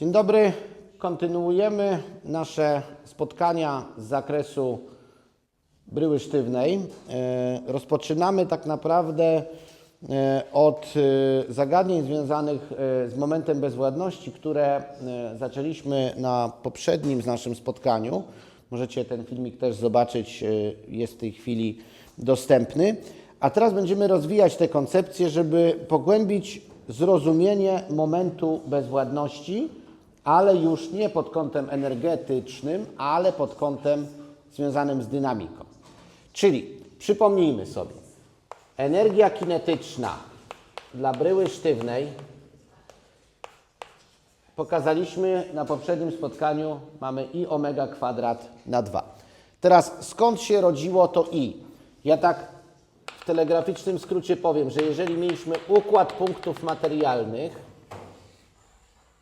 Dzień dobry. Kontynuujemy nasze spotkania z zakresu bryły sztywnej. E, Rozpoczynamy tak naprawdę e, od e, zagadnień związanych z momentem bezwładności, które zaczęliśmy na poprzednim z naszym spotkaniu. Możecie ten filmik też zobaczyć, jest w tej chwili dostępny. A teraz będziemy rozwijać te koncepcje, żeby pogłębić zrozumienie momentu bezwładności, ale już nie pod kątem energetycznym, ale pod kątem związanym z dynamiką. Czyli przypomnijmy sobie, energia kinetyczna dla bryły sztywnej pokazaliśmy na poprzednim spotkaniu, mamy i omega kwadrat na 2. Teraz skąd się rodziło to i? Ja tak w telegraficznym skrócie powiem, że jeżeli mieliśmy układ punktów materialnych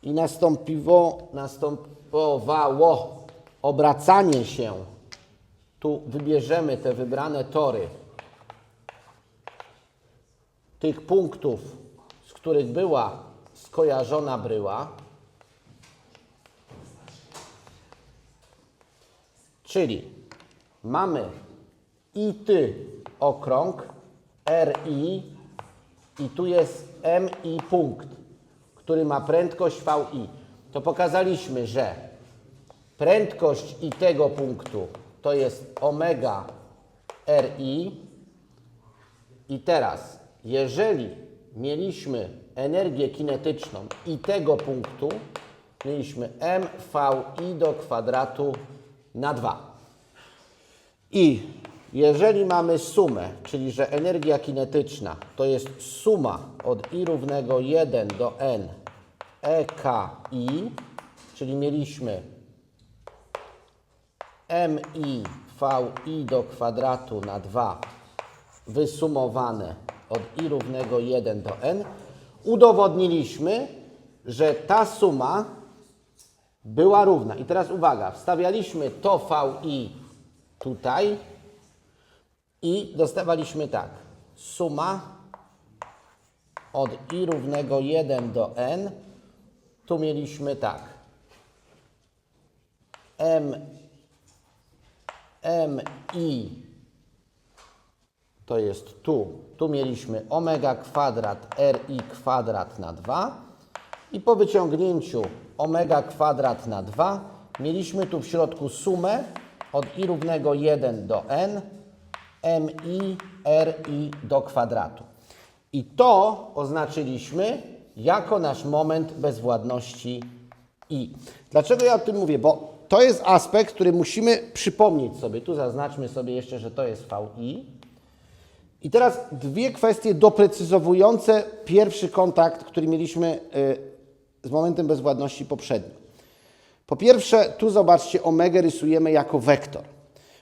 i nastąpiło, następowało obracanie się, tu wybierzemy te wybrane tory. Tych punktów, z których była skojarzona bryła, czyli mamy i ty okrąg, RI i tu jest MI punkt, który ma prędkość VI. To pokazaliśmy, że prędkość i tego punktu to jest omega RI i teraz, jeżeli mieliśmy energię kinetyczną i tego punktu, mieliśmy mvi do kwadratu na 2. I jeżeli mamy sumę, czyli że energia kinetyczna to jest suma od i równego 1 do n EKI, czyli mieliśmy mi vi do kwadratu na 2 wysumowane od i równego 1 do n, udowodniliśmy, że ta suma była równa. I teraz uwaga, wstawialiśmy to vi tutaj i dostawaliśmy tak. Suma od i równego 1 do n. Tu mieliśmy tak. M, M, I to jest tu. Tu mieliśmy omega kwadrat RI kwadrat na 2 i po wyciągnięciu omega kwadrat na 2 mieliśmy tu w środku sumę od i równego 1 do n mi ri do kwadratu. I to oznaczyliśmy jako nasz moment bezwładności i. Dlaczego ja o tym mówię? Bo to jest aspekt, który musimy przypomnieć sobie. Tu zaznaczmy sobie jeszcze, że to jest VI. I teraz dwie kwestie doprecyzowujące pierwszy kontakt, który mieliśmy y, z momentem bezwładności poprzednio. Po pierwsze, tu zobaczcie, omegę rysujemy jako wektor.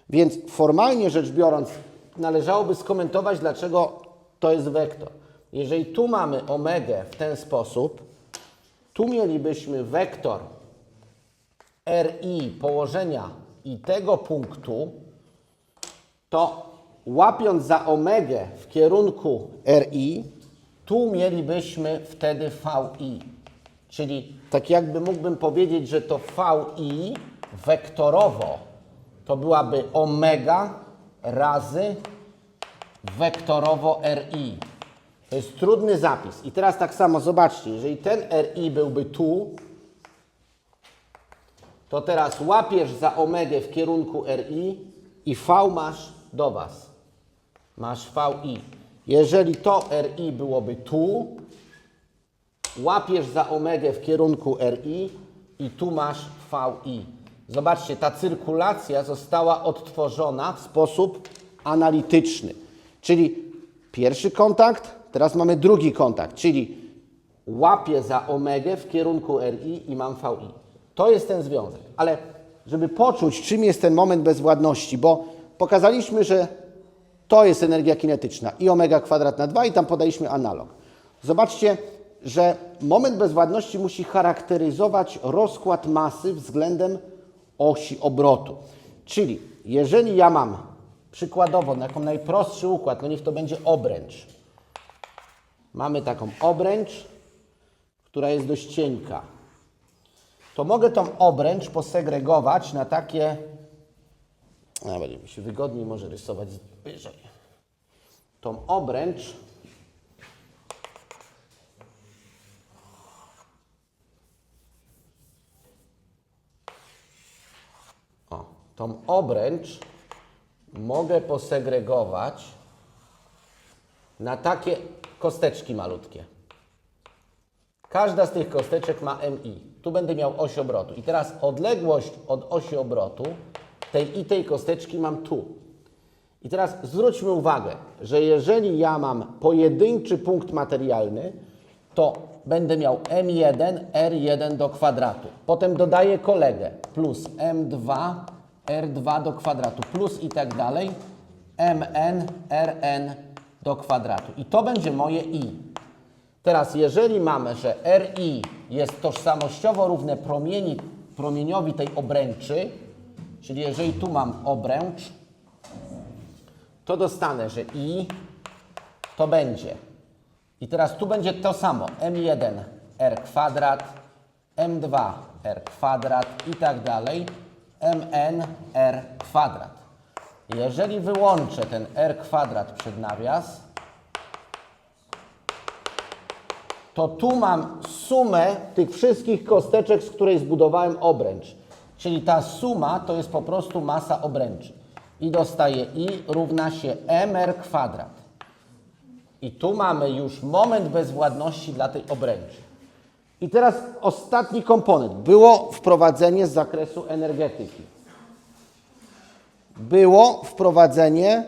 Więc formalnie rzecz biorąc, należałoby skomentować, dlaczego to jest wektor. Jeżeli tu mamy omegę w ten sposób, tu mielibyśmy wektor RI położenia i tego punktu, to łapiąc za omegę w kierunku RI, tu mielibyśmy wtedy VI. Czyli tak jakby mógłbym powiedzieć, że to VI wektorowo to byłaby omega razy wektorowo RI. To jest trudny zapis. I teraz tak samo zobaczcie, jeżeli ten RI byłby tu, to teraz łapiesz za omegę w kierunku RI i V masz do Was. Masz VI. Jeżeli to RI byłoby tu, łapiesz za omegę w kierunku RI i tu masz VI. Zobaczcie, ta cyrkulacja została odtworzona w sposób analityczny. Czyli pierwszy kontakt, teraz mamy drugi kontakt, czyli łapię za omegę w kierunku RI i mam VI. To jest ten związek. Ale żeby poczuć, czym jest ten moment bezwładności, bo pokazaliśmy, że to jest energia kinetyczna i omega kwadrat na 2 i tam podaliśmy analog. Zobaczcie, że moment bezwładności musi charakteryzować rozkład masy względem osi obrotu. Czyli jeżeli ja mam przykładowo, jako najprostszy układ, no niech to będzie obręcz. Mamy taką obręcz, która jest dość cienka. to mogę tą obręcz posegregować na takie. A, będzie mi się wygodniej może rysować wyżej. Tą obręcz tą obręcz mogę posegregować na takie kosteczki malutkie. Każda z tych kosteczek ma MI. Tu będę miał oś obrotu. I teraz odległość od osi obrotu tej i tej kosteczki mam tu. I teraz zwróćmy uwagę, że jeżeli ja mam pojedynczy punkt materialny, to będę miał M1 R1 do kwadratu. Potem dodaję kolegę plus M2 R2 do kwadratu plus i tak dalej MN RN do kwadratu. I to będzie moje I. Teraz, jeżeli mamy, że RI jest tożsamościowo równe promieni, promieniowi tej obręczy, czyli jeżeli tu mam obręcz, to dostanę, że I to będzie. I teraz tu będzie to samo. M1 R kwadrat, M2 R kwadrat i tak dalej. MN R kwadrat. Jeżeli wyłączę ten R kwadrat przed nawias, to tu mam sumę tych wszystkich kosteczek, z której zbudowałem obręcz. Czyli ta suma to jest po prostu masa obręczy. I dostaję I równa się mr kwadrat. I tu mamy już moment bezwładności dla tej obręczy. I teraz ostatni komponent. Było wprowadzenie z zakresu energetyki. Było wprowadzenie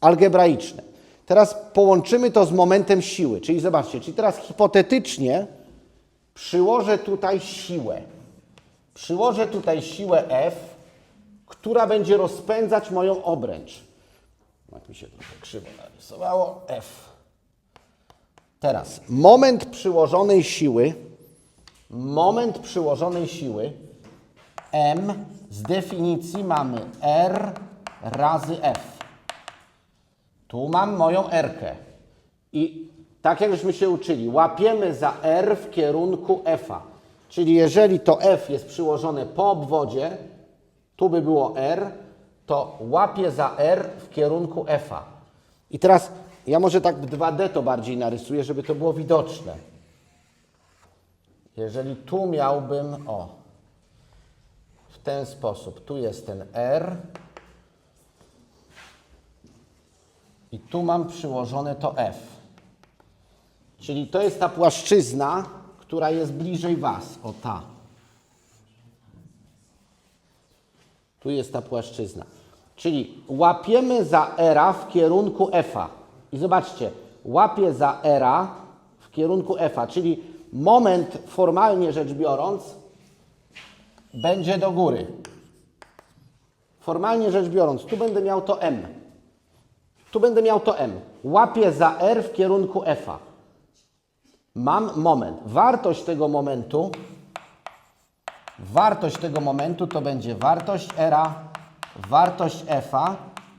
algebraiczne. Teraz połączymy to z momentem siły. Czyli zobaczcie, czyli teraz hipotetycznie przyłożę tutaj siłę. Przyłożę tutaj siłę F, która będzie rozpędzać moją obręcz. Jak mi się trochę krzywo narysowało. F. Teraz moment przyłożonej siły, moment przyłożonej siły M z definicji mamy R razy F. Tu mam moją R. -kę. I tak jak żeśmy się uczyli, łapiemy za R w kierunku F. -a. Czyli jeżeli to F jest przyłożone po obwodzie, tu by było R, to łapię za R w kierunku F. -a. I teraz ja może tak w 2D to bardziej narysuję, żeby to było widoczne. Jeżeli tu miałbym, o, w ten sposób, tu jest ten R i tu mam przyłożone to F. Czyli to jest ta płaszczyzna, która jest bliżej Was, o ta. Tu jest ta płaszczyzna. Czyli łapiemy za R w kierunku F. I zobaczcie, łapię za R w kierunku F, czyli moment formalnie rzecz biorąc będzie do góry. Formalnie rzecz biorąc, tu będę miał to M. Tu będę miał to M. Łapię za R w kierunku F. Mam moment. Wartość tego momentu, wartość tego momentu to będzie wartość R, wartość F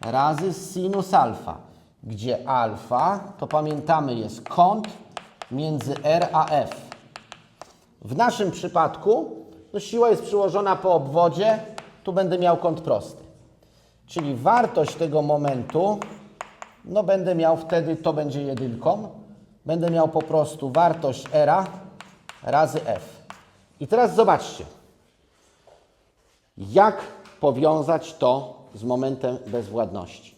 razy sinus alfa gdzie alfa, to pamiętamy, jest kąt między R a F. W naszym przypadku no siła jest przyłożona po obwodzie, tu będę miał kąt prosty. Czyli wartość tego momentu, no będę miał wtedy, to będzie jedynką, będę miał po prostu wartość R razy F. I teraz zobaczcie, jak powiązać to z momentem bezwładności.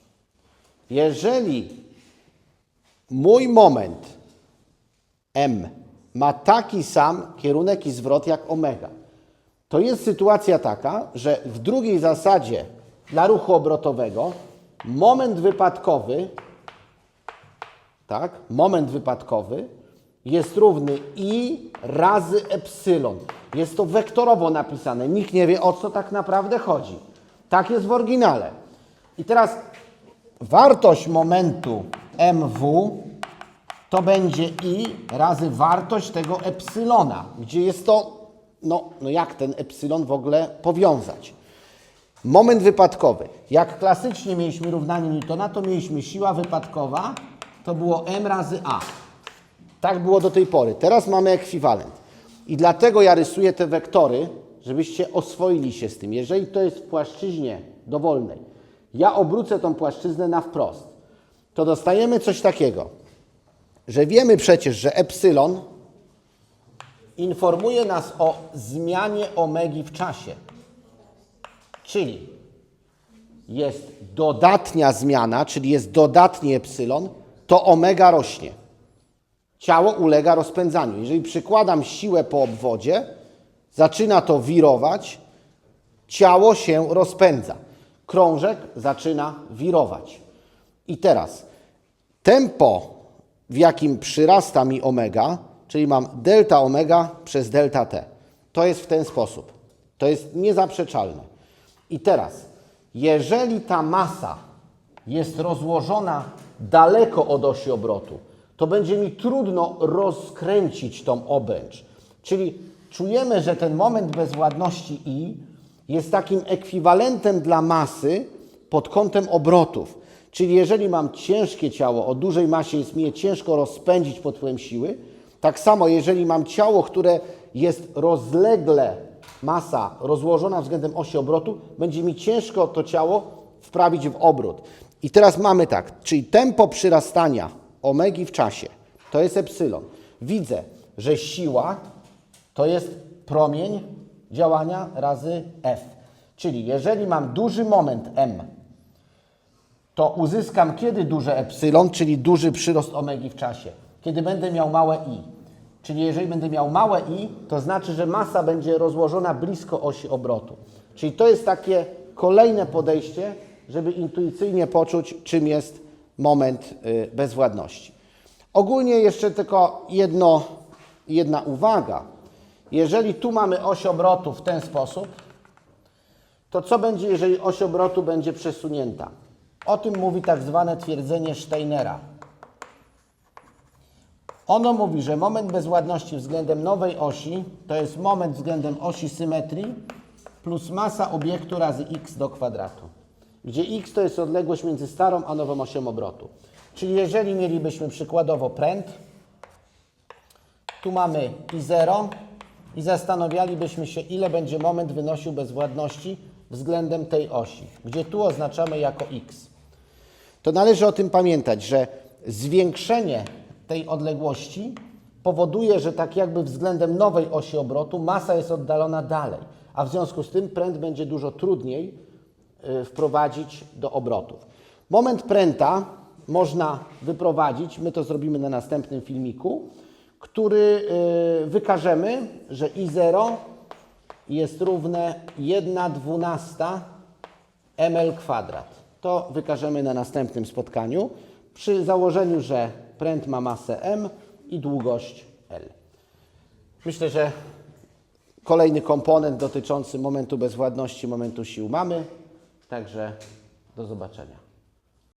Jeżeli mój moment M ma taki sam kierunek i zwrot jak omega, to jest sytuacja taka, że w drugiej zasadzie dla ruchu obrotowego moment wypadkowy, tak, moment wypadkowy jest równy i razy epsilon. Jest to wektorowo napisane. Nikt nie wie, o co tak naprawdę chodzi. Tak jest w oryginale. I teraz wartość momentu MW to będzie I razy wartość tego epsilona, gdzie jest to, no, no jak ten epsilon w ogóle powiązać. Moment wypadkowy. Jak klasycznie mieliśmy równanie Newtona, to mieliśmy siła wypadkowa, to było M razy A. Tak było do tej pory. Teraz mamy ekwiwalent. I dlatego ja rysuję te wektory, żebyście oswoili się z tym. Jeżeli to jest w płaszczyźnie dowolnej, ja obrócę tą płaszczyznę na wprost, to dostajemy coś takiego, że wiemy przecież, że epsilon informuje nas o zmianie omegi w czasie. Czyli jest dodatnia zmiana, czyli jest dodatni epsilon, to omega rośnie. Ciało ulega rozpędzaniu. Jeżeli przykładam siłę po obwodzie, zaczyna to wirować, ciało się rozpędza. Krążek zaczyna wirować. I teraz tempo, w jakim przyrasta mi omega, czyli mam delta omega przez delta t. To jest w ten sposób. To jest niezaprzeczalne. I teraz, jeżeli ta masa jest rozłożona daleko od osi obrotu, to będzie mi trudno rozkręcić tą obręcz. Czyli czujemy, że ten moment bezwładności I jest takim ekwiwalentem dla masy pod kątem obrotów. Czyli jeżeli mam ciężkie ciało o dużej masie, jest mi je ciężko rozpędzić pod wpływem siły, tak samo jeżeli mam ciało, które jest rozlegle, masa rozłożona względem osi obrotu, będzie mi ciężko to ciało wprawić w obrót. I teraz mamy tak, czyli tempo przyrastania omegi w czasie, to jest epsilon. Widzę, że siła to jest promień działania razy F. Czyli jeżeli mam duży moment M, to uzyskam kiedy duże epsilon, czyli duży przyrost omegi w czasie? Kiedy będę miał małe i. Czyli jeżeli będę miał małe i, to znaczy, że masa będzie rozłożona blisko osi obrotu. Czyli to jest takie kolejne podejście, żeby intuicyjnie poczuć, czym jest moment y, bezwładności. Ogólnie jeszcze tylko jedno, jedna uwaga. Jeżeli tu mamy oś obrotu w ten sposób, to co będzie, jeżeli oś obrotu będzie przesunięta? O tym mówi tak zwane twierdzenie Steinera. Ono mówi, że moment bezładności względem nowej osi to jest moment względem osi symetrii plus masa obiektu razy x do kwadratu, gdzie x to jest odległość między starą a nową osią obrotu. Czyli jeżeli mielibyśmy przykładowo pręt, tu mamy i0 i zastanawialibyśmy się, ile będzie moment wynosił bezwładności względem tej osi, gdzie tu oznaczamy jako x. To należy o tym pamiętać, że zwiększenie tej odległości powoduje, że tak jakby względem nowej osi obrotu masa jest oddalona dalej, a w związku z tym pręt będzie dużo trudniej y, wprowadzić do obrotów. Moment pręta można wyprowadzić, my to zrobimy na następnym filmiku, który y, wykażemy, że I0 jest równe 1 dwunasta ml kwadrat. To wykażemy na następnym spotkaniu przy założeniu, że pręt ma masę m i długość L. Myślę, że kolejny komponent dotyczący momentu bezwładności, momentu sił mamy. Także do zobaczenia.